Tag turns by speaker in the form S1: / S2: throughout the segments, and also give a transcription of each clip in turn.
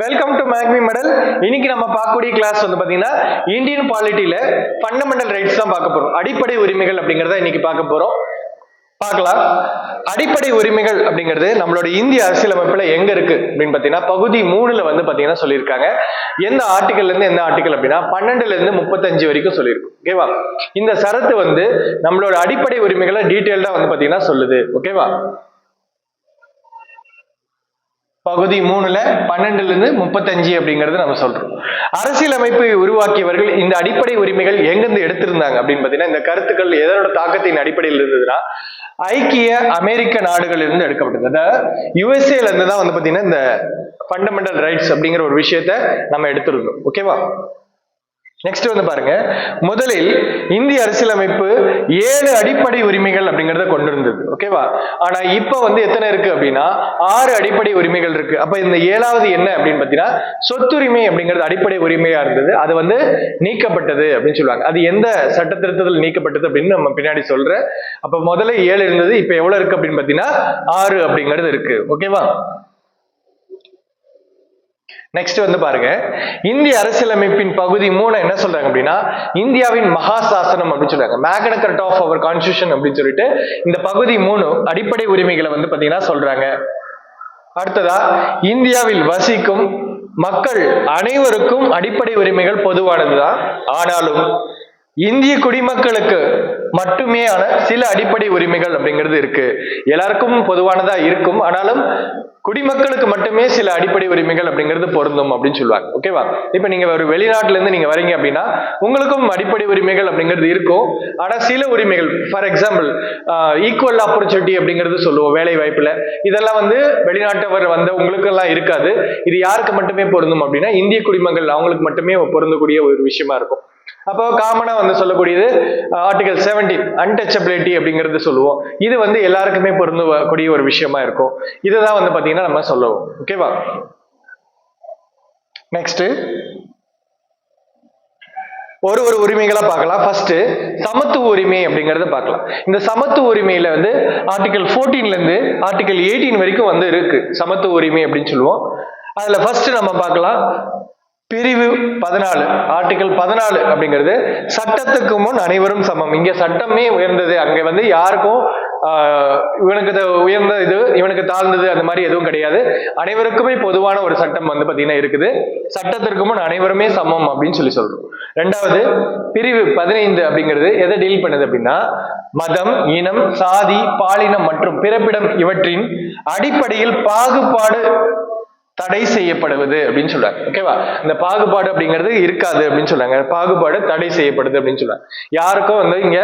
S1: Welcome to மேக்மி medal இன்னைக்கு நம்ம பார்க்கக்கூடிய கிளாஸ் வந்து பாத்தீங்கன்னா இந்தியன் பாலிட்டியில ஃபண்டமெண்டல் ரைட்ஸ் தான் பார்க்க போறோம். அடிப்படை உரிமைகள் அப்படிங்கறத இன்னைக்கு பார்க்க போறோம். பார்க்கலாம். அடிப்படை உரிமைகள் அப்படிங்கிறது நம்மளோட இந்திய அரசியலமைப்புல எங்க இருக்கு அப்படின்னு பாத்தீங்கன்னா பகுதி மூணுல வந்து பாத்தீங்கன்னா சொல்லியிருக்காங்க. எந்த ஆர்டிகல்ல இருந்து எந்த ஆர்டிகல் அப்படின்னா பன்னெண்டுல இருந்து முப்பத்தஞ்சு வரைக்கும் சொல்லியிருக்கும். ஓகேவா இந்த சரத்து வந்து நம்மளோட அடிப்படை உரிமைகளை டீட்டெயில்டா வந்து பாத்தீங்கன்னா சொல்லுது. ஓகேவா பகுதி மூணுல பன்னெண்டுல இருந்து முப்பத்தஞ்சு அப்படிங்கறது நம்ம சொல்றோம். அரசியலமைப்பை உருவாக்கியவர்கள் இந்த அடிப்படை உரிமைகள் எங்கிருந்து எடுத்திருந்தாங்க அப்படின்னு பாத்தீங்கன்னா இந்த கருத்துக்கள் எதனோட தாக்கத்தின் அடிப்படையில் இருந்ததுன்னா ஐக்கிய அமெரிக்க நாடுகள் இருந்து எடுக்கப்பட்டது. அதாவது யுஎஸ்ஏல இருந்து தான் வந்து பாத்தீங்கன்னா இந்த ஃபண்டமெண்டல் ரைட்ஸ் அப்படிங்கிற ஒரு விஷயத்த நம்ம எடுத்திருந்தோம். ஓகேவா நெக்ஸ்ட் வந்து பாருங்க. முதலில் இந்திய அரசியலமைப்பு ஏழு அடிப்படை உரிமைகள் அப்படிங்கறத கொண்டு இருந்தது ஓகேவா ஆனா இப்ப வந்து எத்தனை இருக்கு அப்படின்னா ஆறு அடிப்படை உரிமைகள் இருக்கு. அப்ப இந்த ஏழாவது என்ன அப்படின்னு பாத்தீங்கன்னா சொத்துரிமை அப்படிங்கிறது அடிப்படை உரிமையா இருந்தது. அது வந்து நீக்கப்பட்டது அப்படின்னு சொல்லுவாங்க. அது எந்த சட்ட திருத்தத்தில் நீக்கப்பட்டது அப்படின்னு நம்ம பின்னாடி சொல்றேன் அப்ப முதல்ல ஏழு இருந்தது இப்ப எவ்வளவு இருக்கு அப்படின்னு பாத்தீங்கன்னா ஆறு அப்படிங்கிறது இருக்கு. ஓகேவா நெக்ஸ்ட் வந்து பாருங்க. இந்திய அரசியலமைப்பின் பகுதி மூணு என்ன சொல்றாங்க அப்படின்னா இந்தியாவின் மகா சாசனம் அப்படின்னு சொல்றாங்க. Magna Carta of our constitution அப்படின்னு சொல்லிட்டு இந்த பகுதி மூணு அடிப்படை உரிமைகளை வந்து பாத்தீங்கன்னா சொல்றாங்க. அடுத்ததா இந்தியாவில் வசிக்கும் மக்கள் அனைவருக்கும் அடிப்படை உரிமைகள் பொதுவானதுதான். ஆனாலும் இந்திய குடிமக்களுக்கு மட்டுமே சில அடிப்படை உரிமைகள் அப்படிங்கிறது இருக்கு. எல்லாருக்கும் பொதுவானதா இருக்கும். ஆனாலும் குடிமக்களுக்கு மட்டுமே சில அடிப்படை உரிமைகள் அப்படிங்கிறது பொருந்தும் அப்படின்னு சொல்லுவாங்க. ஓகேவா இப்ப நீங்க ஒரு வெளிநாட்டுல இருந்து நீங்க வரீங்க அப்படின்னா உங்களுக்கும் அடிப்படை உரிமைகள் அப்படிங்கிறது இருக்கும். ஆனா சில உரிமைகள் ஃபார் எக்ஸாம்பிள் ஈக்குவல் ஆப்பர்ச்சுனிட்டி அப்படிங்கிறது சொல்லுவோம் வேலை வாய்ப்புல இதெல்லாம் வந்து வெளிநாட்டவர் வந்த உங்களுக்கு எல்லாம் இருக்காது. இது யாருக்கு மட்டுமே பொருந்தும் அப்படின்னா இந்திய குடிமக்கள் அவங்களுக்கு மட்டுமே பொருந்தக்கூடிய ஒரு விஷயமா இருக்கும். அப்போ காமனாக வந்து சொல்லக்கூடியது ஆர்டிகல் செவன்டீன் அன்டச்சபிலிட்டி அப்படிங்கிறது சொல்லுவோம். இது வந்து எல்லாருக்குமே பொருந்தக்கூடிய ஒரு விஷயமா இருக்கும். இதுதான் வந்து பார்த்தீங்கன்னா நம்ம சொல்லுவோம். ஓகேவா நெக்ஸ்ட் ஒரு ஒரு உரிமைகளா பார்க்கலாம். ஃபர்ஸ்ட் சமத்துவ உரிமை அப்படிங்கறத பார்க்கலாம். இந்த சமத்துவ உரிமையில வந்து ஆர்டிகல் 14 இருந்து ஆர்டிகல் எயிட்டீன் வரைக்கும் வந்து இருக்கு. சமத்துவ உரிமை அப்படின்னு சொல்லுவோம். அதுல ஃபர்ஸ்ட் நம்ம பார்க்கலாம். பிரிவு பதினாலு ஆர்டிகல் பதினாலு அப்படிங்கிறது சட்டத்துக்கு முன் அனைவரும் சமம். இங்க சட்டமே உயர்ந்தது. அங்க வந்து யாருக்கும் இவனுக்கு உயர்ந்த இது இவனுக்கு தாழ்ந்தது அந்த மாதிரி எதுவும் கிடையாது. அனைவருக்குமே பொதுவான ஒரு சட்டம் வந்து பாத்தீங்கன்னா இருக்குது. சட்டத்திற்கு முன் அனைவருமே சமம் அப்படின்னு சொல்லி சொல்றோம். ரெண்டாவது பிரிவு பதினைந்து அப்படிங்கிறது எதை டீல் பண்ணுது அப்படின்னா மதம் இனம் சாதி பாலினம் மற்றும் பிறப்பிடம் இவற்றின் அடிப்படையில் பாகுபாடு தடை செய்யப்படுவது அப்படின்னு சொல்றாங்க. ஓகேவா இந்த பாகுபாடு அப்படிங்கிறது இருக்காது அப்படின்னு சொல்றாங்க. பாகுபாடு தடை செய்யப்படுது அப்படின்னு சொல்றாங்க. யாருக்கும் வந்து இங்க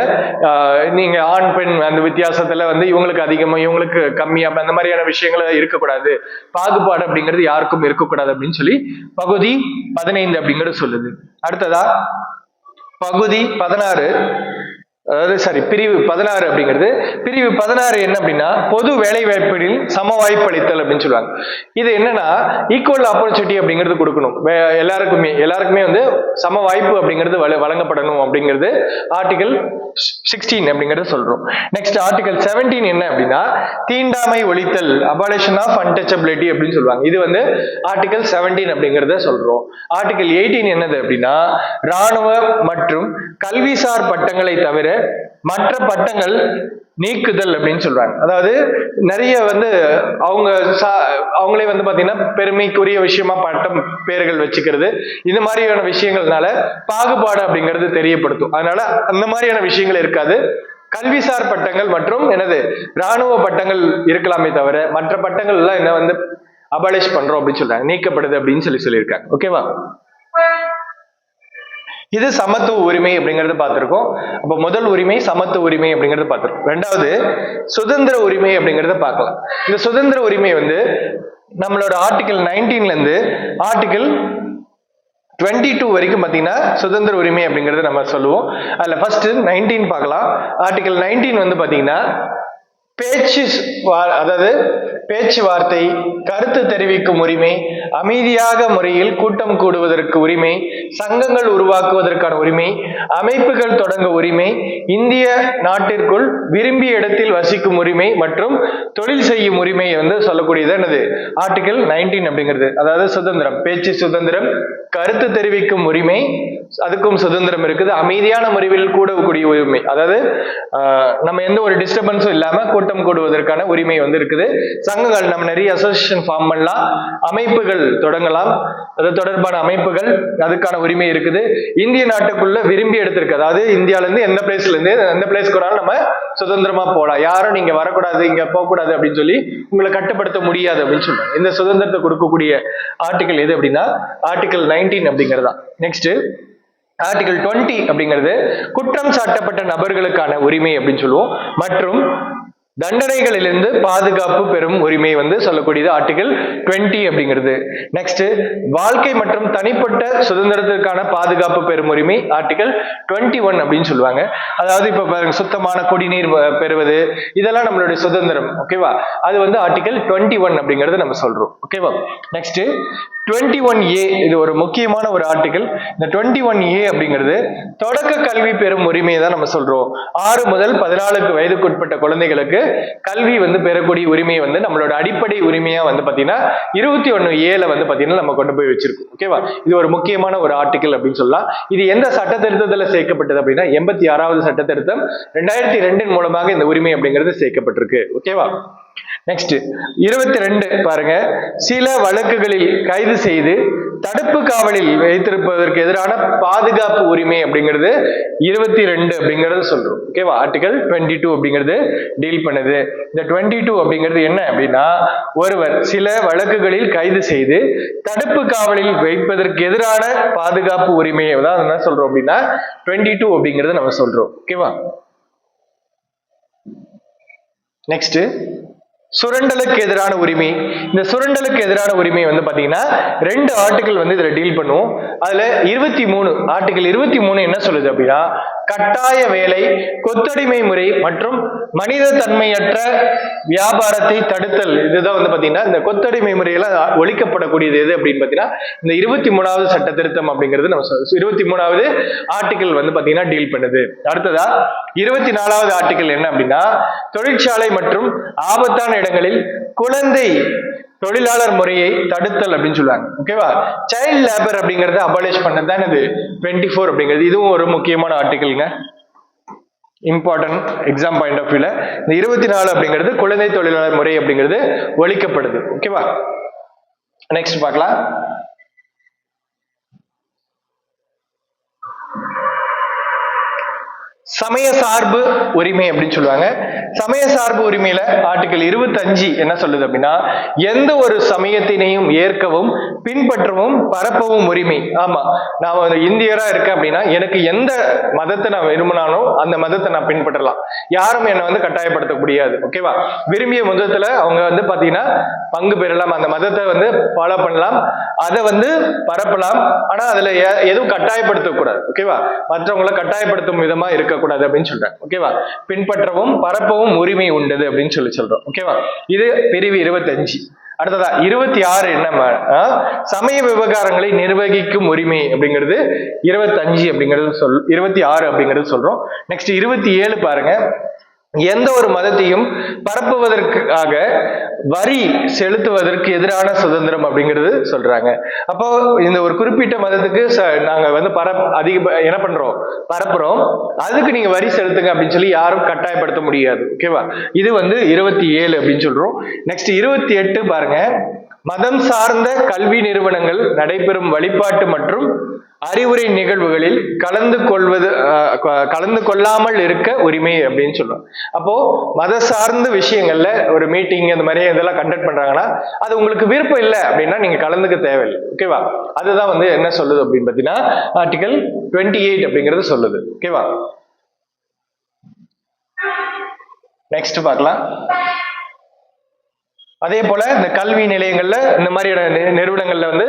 S1: ஆஹ், நீங்க ஆண் பெண் அந்த வித்தியாசத்துல வந்து இவங்களுக்கு அதிகமா இவங்களுக்கு கம்மியா அந்த மாதிரியான விஷயங்கள் இருக்கக்கூடாது. பாகுபாடு அப்படிங்கிறது யாருக்கும் இருக்கக்கூடாது அப்படின்னு சொல்லி பகுதி பதினைந்து அப்படிங்கிறது சொல்லுது. அடுத்ததா பகுதி பதினாறு. அதாவது சாரி பிரிவு பதினாறு அப்படிங்கிறது. பிரிவு பதினாறு என்ன அப்படின்னா பொது வேலை வாய்ப்பில் சம வாய்ப்பு அளித்தல் அப்படின்னு சொல்லுவாங்க. இது என்னன்னா ஈக்குவல் ஆப்பர்ச்சுனிட்டி அப்படிங்கிறது கொடுக்கணும். எல்லாருக்குமே எல்லாருக்குமே வந்து சம வாய்ப்பு அப்படிங்கிறது வழங்கப்படணும் அப்படிங்கிறது ஆர்டிகல் சிக்ஸ்டீன் அப்படிங்கறத சொல்றோம். நெக்ஸ்ட் ஆர்டிகல் 17 என்ன அப்படின்னா தீண்டாமை ஒழித்தல் அபாலேஷன் ஆஃப் அன்டச்சபிலிட்டி அப்படின்னு சொல்லுவாங்க. இது வந்து ஆர்டிகல் செவன்டீன் அப்படிங்கிறத சொல்றோம். ஆர்டிகல் 18 என்னது அப்படின்னா ராணுவ மற்றும் கல்விசார் பட்டங்களை தவிர மற்ற பட்டங்கள் நீக்குதல் அப்படின்னு சொல்றாங்க. அதாவது நிறைய வந்து அவங்க அவங்களே வந்து பாத்தீங்கன்னா பெருமைக்குரிய விஷயமா பட்டம் பேர்கள் வச்சுக்கிறது. இந்த மாதிரியான விஷயங்கள்னால பாகுபாடு அப்படிங்கிறது தெரியப்படுத்தும். அதனால அந்த மாதிரியான விஷயங்கள் இருக்காது. கல்விசார் பட்டங்கள் மற்றும் எனது ராணுவ பட்டங்கள் இருக்கலாமே தவிர மற்ற பட்டங்கள் எல்லாம் என்ன வந்து அபாலிஷ் பண்றோம் அப்படின்னு சொல்றாங்க. நீக்கப்படுது அப்படின்னு சொல்லி சொல்லியிருக்காங்க. ஓகேவா இது சமத்துவ உரிமை அப்படிங்கறத பார்த்துருக்கோம். அப்ப முதல் உரிமை சமத்துவ உரிமை அப்படிங்கிறது பார்த்துருக்கோம். ரெண்டாவது சுதந்திர உரிமை அப்படிங்கிறத பார்க்கலாம். இந்த சுதந்திர உரிமை வந்து நம்மளோட ஆர்டிகல் 19 ல இருந்து ஆர்டிகல் 22 டூ வரைக்கும் பார்த்தீங்கன்னா சுதந்திர உரிமை அப்படிங்கிறத நம்ம சொல்லுவோம். அதில் ஃபர்ஸ்ட் 19 பார்க்கலாம். ஆர்டிகல் 19 வந்து பார்த்தீங்கன்னா பேச்சு அதாவது பேச்சுவார்த்தை கருத்து தெரிவிக்கும் உரிமை அமைதியாக முறையில் கூட்டம் கூடுவதற்கு உரிமை சங்கங்கள் உருவாக்குவதற்கான உரிமை அமைப்புகள் தொடங்க உரிமை இந்திய நாட்டிற்குள் விரும்பிய இடத்தில் வசிக்கும் உரிமை மற்றும் தொழில் செய்யும் உரிமை வந்து சொல்லக்கூடியது என்னது? ஆர்டிகல் 19 அப்படிங்கிறது. அதாவது சுதந்திரம். பேச்சு சுதந்திரம் கருத்து தெரிவிக்கும் உரிமை அதுக்கும் சுதந்திரம் இருக்குது. அமைதியான முறையில் கூடக்கூடிய உரிமை. அதாவது ஆஹ், நம்ம எந்த ஒரு டிஸ்டர்பன்ஸும் இல்லாம கூட்டம் கூடுவதற்கான உரிமை வந்து இருக்குது சங்கங்கள் நம்ம நிறைய அசோசியேஷன் ஃபார்ம் பண்ணலாம். அமைப்புகள் தொடங்கலாம். அது தொடர்பான அமைப்புகள் அதுக்கான உரிமை இருக்குது. இந்திய நாட்டுக்குள்ள விரும்பி எடுத்திருக்கு. அதாவது இந்தியாவிலேருந்து எந்த பிளேஸ்லேருந்து எந்த பிளேஸ் கூட நம்ம சுதந்திரமா போகலாம். யாரும் நீங்க வரக்கூடாது இங்க போகக்கூடாது அப்படின்னு சொல்லி உங்களை கட்டுப்படுத்த முடியாது அப்படின்னு சொல்றாங்க. இந்த சுதந்திரத்தை கொடுக்கக்கூடிய ஆர்டிகல் எது அப்படின்னா ஆர்டிகல் 19 அப்படிங்கிறதா நெக்ஸ்ட் ஆர்டிகல் 20 அப்படிங்கிறது குற்றம் சாட்டப்பட்ட நபர்களுக்கான உரிமை அப்படின்னு சொல்லுவோம். மற்றும் தண்டனைகளிலிருந்து பாதுகாப்பு பெறும் உரிமை வந்து சொல்லக்கூடியது ஆர்டிகல் 20 அப்படிங்கிறது. நெக்ஸ்ட் வாழ்க்கை மற்றும் தனிப்பட்ட சுதந்திரத்திற்கான பாதுகாப்பு பெறும் உரிமை ஆர்டிகல் 21 ஒன் அப்படின்னு சொல்லுவாங்க. அதாவது இப்ப பாருங்க சுத்தமான குடிநீர் வ- பெறுவது இதெல்லாம் நம்மளுடைய சுதந்திரம் ஓகேவா அது வந்து ஆர்டிகல் 21 ஒன் அப்படிங்கறது நம்ம சொல்றோம் ஓகேவா நெக்ஸ்ட் 21 ஒன் ஏ இது ஒரு முக்கியமான ஒரு ஆர்டிகல் இந்த 21 ஒன் ஏ அப்படிங்கிறது தொடக்க கல்வி பெறும் உரிமையை தான் நம்ம சொல்றோம். ஆறு முதல் பதினாலுக்கு வயதுக்குட்பட்ட குழந்தைகளுக்கு கல்வி வந்து பெறக்கூடிய உரிமையை வந்து நம்மளோட அடிப்படை உரிமையா வந்து பாத்தீங்கன்னா இருபத்தி ஒன்னு ஏல வந்து பாத்தீங்கன்னா நம்ம கொண்டு போய் வச்சிருக்கோம். ஓகேவா இது ஒரு முக்கியமான ஒரு ஆர்டிகல் அப்படின்னு சொல்லலாம். இது எந்த சட்ட திருத்தத்துல சேர்க்கப்பட்டது அப்படின்னா எண்பத்தி ஆறாவது சட்ட திருத்தம் ரெண்டாயிரத்தி ரெண்டின் மூலமாக இந்த உரிமை அப்படிங்கிறது சேர்க்கப்பட்டிருக்கு. ஓகேவா நெக்ஸ்ட் இருபத்தி ரெண்டு பாருங்க. சில வழக்குகளில் கைது செய்து தடுப்பு காவலில் வைத்திருப்பதற்கு எதிரான பாதுகாப்பு உரிமை அப்படிங்கிறது இருபத்தி ரெண்டு அப்படிங்கறத சொல்றோம். ஓகேவா ஆர்டிகல் 22 டூ அப்படிங்கிறது டீல் பண்ணுது. இந்த 22 டூ அப்படிங்கிறது என்ன அப்படின்னா ஒருவர் சில வழக்குகளில் கைது செய்து தடுப்பு காவலில் வைப்பதற்கு எதிரான பாதுகாப்பு உரிமையை தான் என்ன சொல்றோம் அப்படின்னா 22 டூ அப்படிங்கறது நம்ம சொல்றோம். ஓகேவா நெக்ஸ்ட் சுரண்டலுக்கு எதிரான உரிமை. இந்த சுரண்டலுக்கு எதிரான உரிமை வந்து பாத்தீங்கன்னா ரெண்டு ஆர்டிகல் வந்து இதுல டீல் பண்ணுவோம். அதுல இருபத்தி மூணு ஆர்டிகல் இருபத்தி மூணு என்ன சொல்லுது அப்படின்னா கட்டாய வேலை கொத்தடிமை முறை மற்றும் மனித தன்மையற்ற வியாபாரத்தை தடுத்தல். இதுதான் வந்து பாத்தீங்கன்னா இந்த கொத்தடிமை முறையெல்லாம் ஒழிக்கப்படக்கூடியது எது அப்படின்னு பாத்தீங்கன்னா இந்த இருபத்தி மூணாவது சட்ட திருத்தம் அப்படிங்கிறது நம்ம இருபத்தி மூணாவது ஆர்டிகல் வந்து பாத்தீங்கன்னா டீல் பண்ணுது. அடுத்ததா இருபத்தி நாலாவது ஆர்டிகல் என்ன அப்படின்னா தொழிற்சாலை மற்றும் ஆபத்தான இடங்களில் குழந்தை தொழிலாளர் முறையை தடுத்தல் அப்படின்னு சொல்லுவாங்க. ஓகேவா சைல்ட் லேபர் அப்படிங்கறத அபாலிஷ் பண்ணது தான் இது டுவெண்ட்டி ஃபோர் அப்படிங்கிறது. இதுவும் ஒரு முக்கியமான ஆர்டிகல்ங்க இம்பார்ட்டன்ட் எக்ஸாம் பாயிண்ட் ஆஃப் வியூல இந்த இருபத்தி நாலு அப்படிங்கிறது குழந்தை தொழிலாளர் முறை அப்படிங்கிறது ஒழிக்கப்படுது. ஓகேவா நெக்ஸ்ட் பார்க்கலாம். சமய சார்பு உரிமை அப்படின்னு சொல்லுவாங்க. சமய சார்பு உரிமையில ஆர்டிகல் இருபத்தஞ்சு என்ன சொல்லுது அப்படின்னா எந்த ஒரு சமயத்தினையும் ஏற்கவும் பின்பற்றவும் பரப்பவும் உரிமை. ஆமா. நான் இந்தியரா இருக்கேன் அப்படின்னா எனக்கு எந்த மதத்தை நான் விரும்பினாலும் அந்த மதத்தை நான் பின்பற்றலாம். யாரும் என்னை வந்து கட்டாயப்படுத்த முடியாது. ஓகேவா விரும்பிய மதத்துல அவங்க வந்து பாத்தீங்கன்னா பங்கு பெறலாம். அந்த மதத்தை வந்து ஃபாலோ பண்ணலாம். அதை வந்து பரப்பலாம். ஆனா அதுல எ- எதுவும் கட்டாயப்படுத்தக்கூடாது. ஓகேவா மற்றவங்களை கட்டாயப்படுத்தும் விதமா இருக்கக்கூடாது அப்படின்னு சொல்றேன் ஓகேவா பின்பற்றவும் பரப்பவும் உரிமை உண்டது அப்படின்னு சொல்லி சொல்றோம். ஓகேவா இது பிரிவு இருபத்தஞ்சு. அடுத்ததா இருபத்தி ஆறு என்ன சமய விவகாரங்களை நிர்வகிக்கும் உரிமை அப்படிங்கிறது இருபத்தஞ்சு அப்படிங்கிறது சொல் இருபத்தி ஆறு அப்படிங்கிறது சொல்றோம். நெக்ஸ்ட் இருபத்தி ஏழு பாருங்க. எந்த ஒரு மதத்தையும் பரப்புவதற்காக வரி செலுத்துவதற்கு எதிரான சுதந்திரம் அப்படிங்கிறது சொல்றாங்க. அப்போ இந்த ஒரு குறிப்பிட்ட மதத்துக்கு ச- நாங்க வந்து பர அதிக என்ன பண்றோம்? பரப்புறோம். அதுக்கு நீங்க வரி செலுத்துங்க அப்படின்னு சொல்லி யாரும் கட்டாயப்படுத்த முடியாது. ஓகேவா இது வந்து இருபத்தி ஏழு அப்படின்னு சொல்றோம். நெக்ஸ்ட் இருபத்தி எட்டு பாருங்க. மதம் சார்ந்த கல்வி நிறுவனங்கள் நடைபெறும் வழிபாட்டு மற்றும் அறிவுரை நிகழ்வுகளில் கலந்து கொள்வது கலந்து கொள்ளாமல் இருக்க உரிமை அப்படின்னு சொல்லுவோம் அப்போ மத சார்ந்த விஷயங்கள்ல ஒரு மீட்டிங் அந்த மாதிரி இதெல்லாம் கண்டக்ட் பண்றாங்கன்னா அது உங்களுக்கு விருப்பம் இல்லை அப்படின்னா நீங்க கலந்துக்க தேவையில்லை. ஓகேவா அதுதான் வந்து என்ன சொல்லுது அப்படின்னு பார்த்தீங்கன்னா ஆர்டிகல் டுவெண்ட்டி எயிட் அப்படிங்கிறது சொல்லுது. ஓகேவா நெக்ஸ்ட் பார்க்கலாம். அதே போல இந்த கல்வி நிலையங்கள்ல இந்த மாதிரியான நி- நிறுவனங்கள்ல வந்து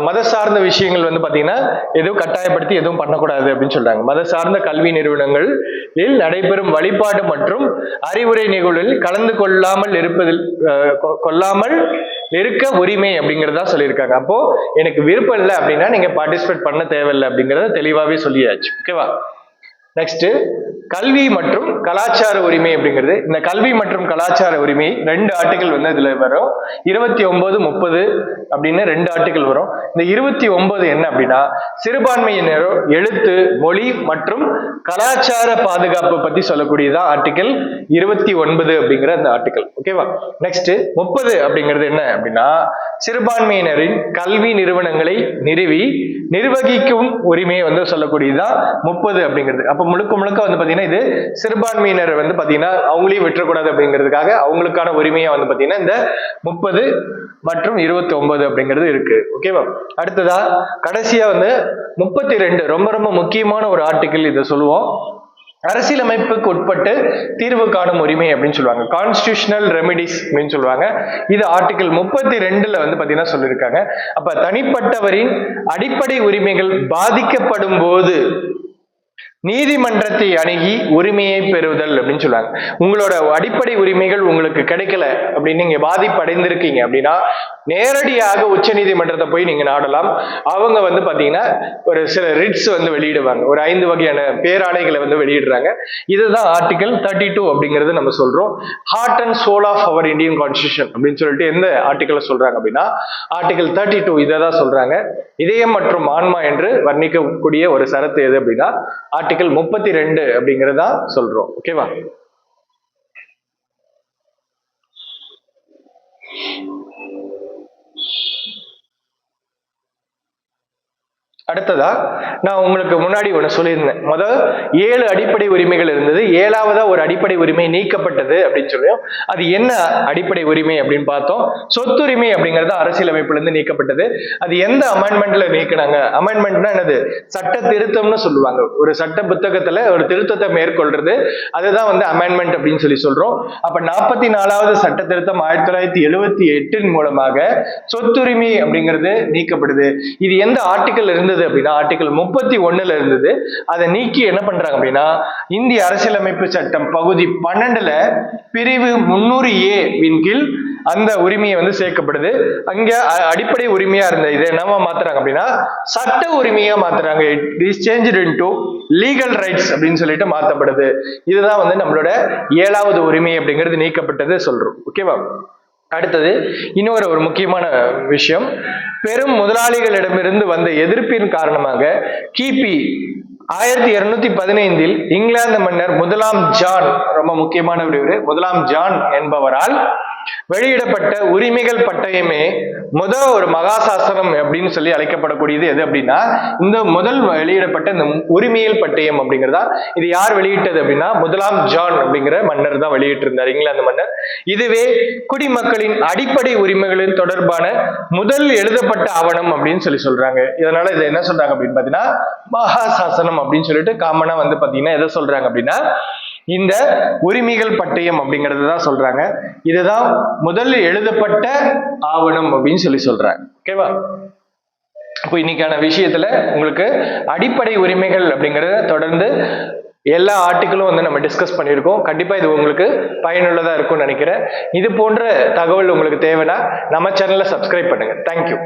S1: மத சார்ந்த விஷயங்கள் வந்து பாத்தீங்கன்னா எதுவும் கட்டாயப்படுத்தி எதுவும் பண்ணக்கூடாது அப்படின்னு சொல்றாங்க. மத சார்ந்த கல்வி நிறுவனங்களில் நடைபெறும் வழிபாடு மற்றும் அறிவுரை நிகழ்வில் கலந்து கொள்ளாமல் இருப்பதில் கொள்ளாமல் இருக்க உரிமை அப்படிங்கிறதா சொல்லியிருக்காங்க. அப்போ எனக்கு விருப்பம் இல்லை அப்படின்னா நீங்க பார்ட்டிசிபேட் பண்ண தேவையில்லை அப்படிங்கறத தெளிவாவே சொல்லியாச்சு. ஓகேவா நெக்ஸ்ட் கல்வி மற்றும் கலாச்சார உரிமை அப்படிங்கிறது. இந்த கல்வி மற்றும் கலாச்சார உரிமை ரெண்டு ஆர்டிகள் வந்து இதுல வரும். இருபத்தி ஒன்பது முப்பது அப்படின்னு ரெண்டு ஆர்டிகல் வரும். இந்த இருபத்தி ஒன்பது என்ன அப்படின்னா சிறுபான்மையினரோ எழுத்து மொழி மற்றும் கலாச்சார பாதுகாப்பு பத்தி சொல்லக்கூடியதான் ஆர்டிகல் இருபத்தி ஒன்பது அப்படிங்கிற அந்த ஆர்டிகல் ஓகேவா நெக்ஸ்ட் முப்பது அப்படிங்கிறது என்ன அப்படின்னா சிறுபான்மையினரின் கல்வி நிறுவனங்களை நிறுவி நிர்வகிக்கும் உரிமையை வந்து சொல்லக்கூடியதான் முப்பது அப்படிங்கிறது. அப்போ முழுக்க முழுக்க வந்து பாத்தீங்கன்னா இது சிறுபான்மையினர் வந்து பாத்தீங்கன்னா அவங்களையும் விட்டுறக்கூடாது அப்படிங்கிறதுக்காக அவங்களுக்கான உரிமையை வந்து பாத்தீங்கன்னா இந்த முப்பது மற்றும் இருபத்தி ஒன்பது அப்படிங்கிறது இருக்கு. ஓகேவா அடுத்ததா கடைசியா வந்து முப்பத்தி ரெண்டு ரொம்ப ரொம்ப முக்கியமான ஒரு ஆர்டிக்கிள் இதை சொல்லுவோம். அரசியலமைப்புக்கு உட்பட்டு தீர்வு காணும் உரிமை அப்படின்னு சொல்லுவாங்க. கான்ஸ்டியூஷனல் ரெமிடிஸ் அப்படின்னு சொல்லுவாங்க. இது ஆர்டிகிள் முப்பத்தி ரெண்டுல வந்து பாத்தீங்கன்னா சொல்லியிருக்காங்க. அப்ப தனிப்பட்டவரின் அடிப்படை உரிமைகள் பாதிக்கப்படும் போது நீதிமன்றத்தை அணுகி உரிமையை பெறுதல் அப்படின்னு சொல்லுவாங்க உங்களோட அடிப்படை உரிமைகள் உங்களுக்கு கிடைக்கல அப்படின்னு நீங்க பாதிப்படைந்திருக்கீங்க அப்படின்னா நேரடியாக உச்ச நீதிமன்றத்தை போய் நீங்க நாடலாம். அவங்க வந்து பாத்தீங்கன்னா ஒரு சில ரிட்ஸ் வந்து வெளியிடுவாங்க. ஒரு ஐந்து வகையான பேராணைகளை வந்து வெளியிடுறாங்க. இதுதான் ஆர்டிகல் தேர்ட்டி டூ அப்படிங்கிறது நம்ம சொல்றோம். Heart and soul of our Indian constitution அப்படின்னு சொல்லிட்டு எந்த ஆர்டிகலை சொல்றாங்க அப்படின்னா ஆர்டிகல் தேர்ட்டி டூ இதை தான் சொல்றாங்க. இதயம் மற்றும் ஆன்மா என்று வர்ணிக்கக்கூடிய ஒரு சரத்து எது அப்படின்னா ஆர்டிகல் முப்பத்தி ரெண்டு அப்படிங்கிறதா சொல்றோம். ஓகேவா அடுத்ததா நான் உங்களுக்கு முன்னாடி ஒன்று சொல்லியிருந்தேன். முதல் ஏழு அடிப்படை உரிமைகள் இருந்தது. ஏழாவதா ஒரு அடிப்படை உரிமை நீக்கப்பட்டது அப்படின்னு சொல்லியும் அது என்ன அடிப்படை உரிமை அப்படின்னு பார்த்தோம். சொத்துரிமை அப்படிங்கிறது அரசியலமைப்புல இருந்து நீக்கப்பட்டது. அது எந்த அமெண்ட்மெண்ட்ல நீக்கினாங்க? அமெண்ட்மெண்ட்னா என்னது? சட்ட திருத்தம்னு சொல்லுவாங்க. ஒரு சட்ட புத்தகத்துல ஒரு திருத்தத்தை மேற்கொள்றது. அதுதான் வந்து அமெண்ட்மெண்ட் அப்படின்னு சொல்லி சொல்றோம். அப்ப நாற்பத்தி நாலாவது சட்ட திருத்தம் ஆயிரத்தி தொள்ளாயிரத்தி எழுவத்தி எட்டின் மூலமாக சொத்துரிமை அப்படிங்கிறது நீக்கப்படுது. இது எந்த ஆர்டிக்கல் இருந்தது? இருந்தது அப்படின்னா ஆர்டிகல் முப்பத்தி ஒன்னுல இருந்தது. அதை நீக்கி என்ன பண்றாங்க அப்படின்னா இந்திய அரசியலமைப்பு சட்டம் பகுதி பன்னெண்டுல பிரிவு முன்னூறு ஏ வின் கீழ் அந்த உரிமையை வந்து சேர்க்கப்படுது. அங்க அடிப்படை உரிமையா இருந்த இதை என்னவா மாத்துறாங்க அப்படின்னா சட்ட உரிமையா மாத்துறாங்க. It is change into legal rights அப்படின்னு சொல்லிட்டு மாத்தப்படுது. இதுதான் வந்து நம்மளோட ஏழாவது உரிமை அப்படிங்கிறது நீக்கப்பட்டது சொல்றோம். ஓகேவா அடுத்தது இன்னொரு ஒரு முக்கியமான விஷயம். பெரும் முதலாளிகளிடமிருந்து வந்த எதிர்ப்பின் காரணமாக கிபி ஆயிரத்தி இருநூத்தி பதினைந்தில் இங்கிலாந்து மன்னர் முதலாம் ஜான் ரொம்ப முக்கியமான இவரு முதலாம் ஜான் என்பவரால் வெளியிடப்பட்ட உரிமைகள் பட்டயமே முதல் ஒரு மகாசாசனம் அப்படின்னு சொல்லி அழைக்கப்படக்கூடியது எது அப்படின்னா இந்த முதல் வெளியிடப்பட்ட இந்த உரிமையல் பட்டயம் அப்படிங்கிறதா இது யார் வெளியிட்டது அப்படின்னா முதலாம் ஜான் அப்படிங்கிற மன்னர் தான் வெளியிட்டிருந்தார். இங்கிலாந்து மன்னர். இதுவே குடிமக்களின் அடிப்படை உரிமைகளின் தொடர்பான முதல் எழுதப்பட்ட ஆவணம் அப்படின்னு சொல்லி சொல்றாங்க. இதனால இதை என்ன சொல்றாங்க அப்படின்னு பாத்தீங்கன்னா மகாசாசனம் அப்படின்னு சொல்லிட்டு காமனா வந்து பாத்தீங்கன்னா எதை சொல்றாங்க அப்படின்னா இந்த உரிமைகள் பட்டயம் அப்படிங்கிறது தான் சொல்றாங்க. இதுதான் முதல் எழுதப்பட்ட ஆவணம் அப்படின்னு சொல்லி சொல்றாங்க. ஓகேவா இப்போ இன்னைக்கான விஷயத்துல உங்களுக்கு அடிப்படை உரிமைகள் அப்படிங்கறத தொடர்ந்து எல்லா ஆர்டிக்கிளும் வந்து நம்ம டிஸ்கஸ் பண்ணியிருக்கோம். கண்டிப்பா இது உங்களுக்கு பயனுள்ளதா இருக்கும்னு நினைக்கிறேன். இது போன்ற தகவல் உங்களுக்கு தேவைன்னா நம்ம சேனலை சப்ஸ்கிரைப் பண்ணுங்க. தேங்க்யூ